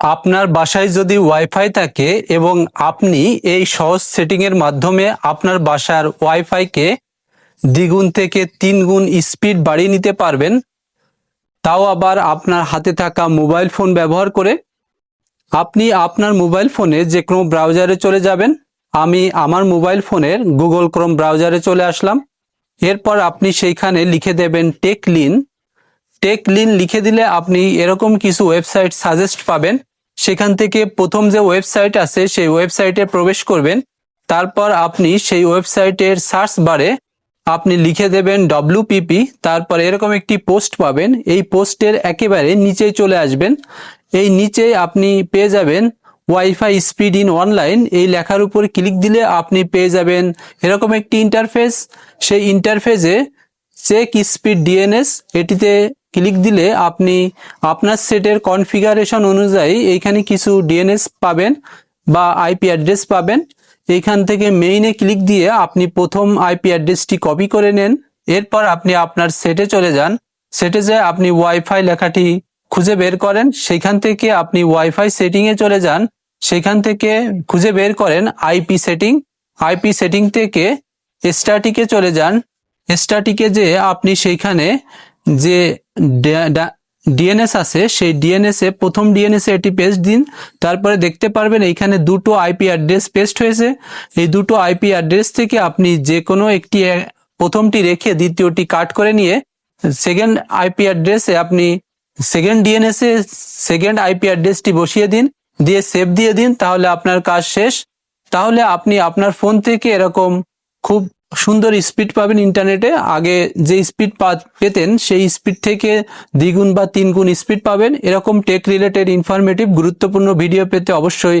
আপনার বাসায় যদি ওয়াইফাই থাকে এবং আপনি এই সহজ সেটিংয়ের মাধ্যমে আপনার বাসার ওয়াইফাইকে দ্বিগুণ থেকে তিন গুণ স্পিড বাড়িয়ে নিতে পারবেন, তাও আবার আপনার হাতে থাকা মোবাইল ফোন ব্যবহার করে আপনি আপনার মোবাইল ফোনে যে কোনো ব্রাউজারে চলে যাবেন। আমি আমার মোবাইল ফোনের গুগল ক্রোম ব্রাউজারে চলে আসলাম। এরপর আপনি সেইখানে লিখে দেবেন টেক লিন টেক লিন লিখে দিলে আপনি এরকম কিছু ওয়েবসাইট সাজেস্ট পাবেন। সেখান থেকে প্রথম যে ওয়েবসাইট আছে, সেই ওয়েবসাইটে প্রবেশ করবেন। তারপর আপনি সেই ওয়েবসাইটের সার্চ বারে আপনি লিখে দেবেন ডব্লিউপিপি তারপর এরকম একটি পোস্ট পাবেন। এই পোস্টের একেবারে নিচেই চলে আসবেন। এই নিচে আপনি পেয়ে যাবেন ওয়াইফাই স্পিড ইন অনলাইন এই লেখার উপর ক্লিক দিলে আপনি পেয়ে যাবেন এরকম একটি ইন্টারফেস সেই ইন্টারফেসে চেক স্পিড ডিএনএস এটিতে ক্লিক দিলে আপনি আপনার সেটের কনফিগারেশন অনুযায়ী এইখানে কিছু ডিএনএস পাবেন বা আইপি অ্যাড্রেস পাবেন। এইখান থেকে মেইনে ক্লিক দিয়ে আপনি প্রথম আইপি অ্যাড্রেসটি কপি করে নেন। এরপর আপনি আপনার সেটে চলে যান। সেটে যেয়ে আপনি ওয়াইফাই লেখাটি খুঁজে বের করেন। সেখান থেকে আপনি ওয়াইফাই সেটিংয়ে চলে যান। সেখান থেকে খুঁজে বের করেন আইপি সেটিং আইপি সেটিং থেকে স্ট্যাটিকে চলে যান। স্ট্যাটিকে যে আপনি সেইখানে যে ডিএনএস আছে, সেই ডিএনএস এ প্রথম ডিএনএস এটি পেস্ট দিন, তারপরে দেখতে পারবেন এইখানে দুটো আইপি অ্যাড্রেস পেস্ট হয়েছে। এই দুটো আইপি অ্যাড্রেস থেকে আপনি যে কোনো একটি প্রথমটি রেখে দ্বিতীয়টি কাট করে নিয়ে সেকেন্ড আইপি অ্যাড্রেসে আপনি সেকেন্ড ডিএনএস এ সেকেন্ড আইপি অ্যাড্রেসটি বসিয়ে দিন, দিয়ে সেভ দিয়ে দিন, তাহলে আপনার কাজ শেষ। তাহলে আপনি আপনার ফোন থেকে এরকম খুব সুন্দর স্পিড পাবেন ইন্টারনেটে আগে যে স্পিড পেতেন, সেই স্পিড থেকে দ্বিগুণ বা তিনগুণ স্পিড পাবেন। এরকম টেক রিলেটেড ইনফরমেটিভ গুরুত্বপূর্ণ ভিডিও পেতে অবশ্যই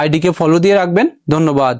আইডিকে ফলো দিয়ে রাখবেন। ধন্যবাদ।